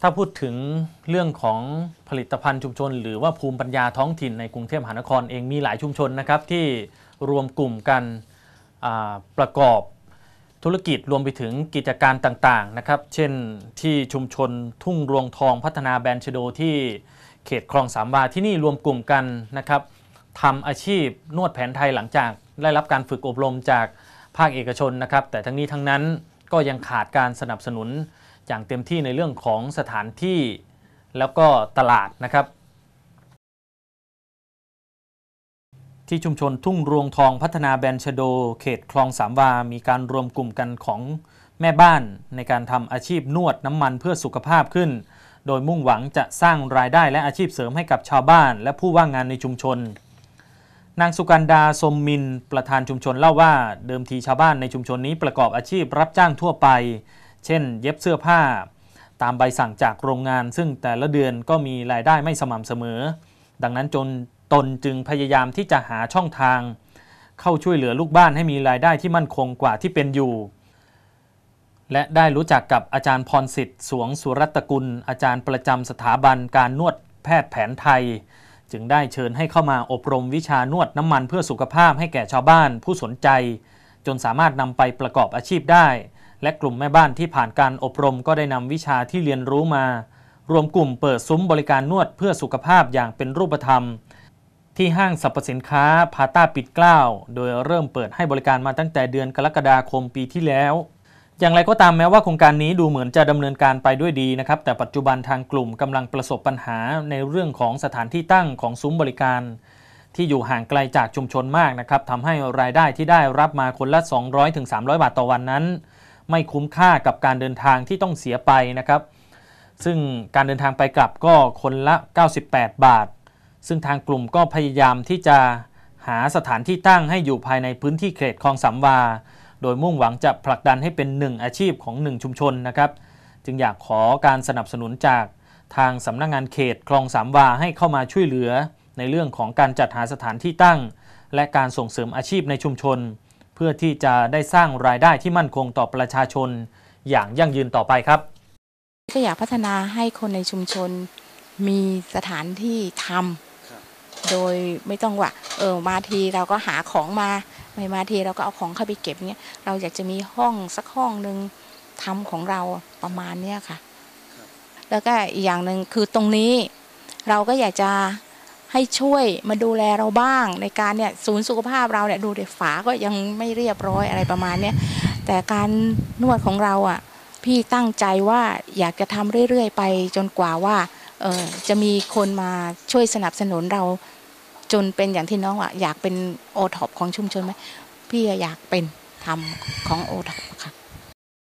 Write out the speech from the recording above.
ถ้าพูดถึงเรื่องของผลิตภัณฑ์ชุมชน หรือว่าภูมิปัญญาท้องถิ่นในกรุงเทพมหานครเองมีหลายชุมชนนะครับที่รวมกลุ่มกันประกอบธุรกิจรวมไปถึงกิจการต่างๆนะครับ เช่นที่ชุมชนทุ่งรวงทองพัฒนาแบรนด์ชโดที่เขตคลองสามวาที่นี่รวมกลุ่มกันนะครับทำอาชีพนวดแผนไทยหลังจากได้รับการฝึกอบรมจากภาคเอกชนนะครับ แต่ทั้งนี้ทั้งนั้นก็ยังขาดการสนับสนุน อย่างเต็มที่ในเรื่องของสถานที่แล้วก็ตลาดนะครับ ที่ชุมชนทุ่งรวงทองพัฒนาแบรนชโด เขตคลองสามวา มีการรวมกลุ่มกันของแม่บ้านในการทำอาชีพนวดน้ำมันเพื่อสุขภาพขึ้น โดยมุ่งหวังจะสร้างรายได้และอาชีพเสริมให้กับชาวบ้าน และผู้ว่างงานในชุมชน นางสุกันดาสมมิน ประธานชุมชนเล่าว่า เดิมทีชาวบ้านในชุมชนนี้ประกอบอาชีพรับจ้างทั่วไป เช่น เย็บเสื้อผ้า ตามใบสั่งจากโรงงาน ซึ่งแต่ละเดือนก็มีรายได้ไม่สม่ำเสมอ ดังนั้นจนตนจึงพยายามที่จะหาช่องทาง เข้าช่วยเหลือลูกบ้านให้มีรายได้ที่มั่นคงกว่าที่เป็นอยู่ และได้รู้จักกับอาจารย์พรสิทธิ์สวงสุรัตกุล อาจารย์ประจำสถาบันการนวดแพทย์แผนไทย จึงได้เชิญให้เข้ามาอบรมวิชานวดน้ำมันเพื่อสุขภาพให้แก่ชาวบ้านผู้สนใจ จนสามารถนำไปประกอบอาชีพได้ และกลุ่มแม่บ้านที่ผ่านการอบรมก็ได้นำวิชาที่เรียนรู้มา รวมกลุ่มเปิดซุ้มบริการนวดเพื่อสุขภาพอย่างเป็นรูปธรรม ที่ห้างสรรพสินค้าพาต้าปิดเกล้าโดยเริ่มเปิดให้บริการมาตั้งแต่เดือนกรกฎาคมปีที่แล้ว อย่างไรก็ตามแม้ว่าโครงการนี้ดูเหมือนจะดำเนินการไปด้วยดีนะครับ แต่ปัจจุบันทางกลุ่มกำลังประสบปัญหาในเรื่องของสถานที่ตั้งของซุ้มบริการที่อยู่ห่างไกลจากชุมชนมากนะครับทำให้รายได้ที่ได้รับมาคนละ 200-300 บาทต่อวันนั้น ไม่คุ้มค่ากับการเดินทางที่ต้องเสียไปนะครับ ซึ่งการเดินทางไปกลับก็คนละ 98 บาท ซึ่งทางกลุ่มก็พยายามที่จะหาสถานที่ตั้งให้อยู่ภายในพื้นที่เขตคลองสามวา โดยมุ่งหวังจะผลักดันให้เป็นหนึ่งอาชีพของหนึ่งชุมชนนะครับ จึงอยากขอการสนับสนุนจากทางสำนักงงานเขตคลองสามวาให้เข้ามาช่วยเหลือ ในเรื่องของการจัดหาสถานที่ตั้ง และการส่งเสริมอาชีพในชุมชน เพื่อที่จะได้สร้างรายได้ที่มั่นคงต่อประชาชน อย่างยั่งยืนต่อไปครับ ก็อยากพัฒนาให้คนในชุมชนมีสถานที่ทำโดยไม่ต้องว่าเออมาทีเราก็หาของมาไม่มาทีเราก็เอาของเข้าไปเก็บเนี้ยเราอยากจะมีห้องสักห้องหนึ่งทำของเราประมาณเนี้ยค่ะ แล้วก็อีกอย่างหนึ่งคือตรงนี้เราก็อยากจะ ให้ช่วยมาดูแลเราบ้าง ในการเนี่ยศูนย์สุขภาพเราเนี่ยดูเด็ฝาก็ยังไม่เรียบร้อยอะไรประมาณเนี้ยแต่การนวดของเราอะพี่ตั้งใจว่าอยากจะทำเรื่อยๆ ไปจนกว่าว่าเออจะมีคนมาช่วยสนับสนุนเราจนเป็นอย่างที่น้องว่าอยากเป็นโอท็อปของชุมชนไหมพี่อยากเป็นทำของโอท็อปค่ะ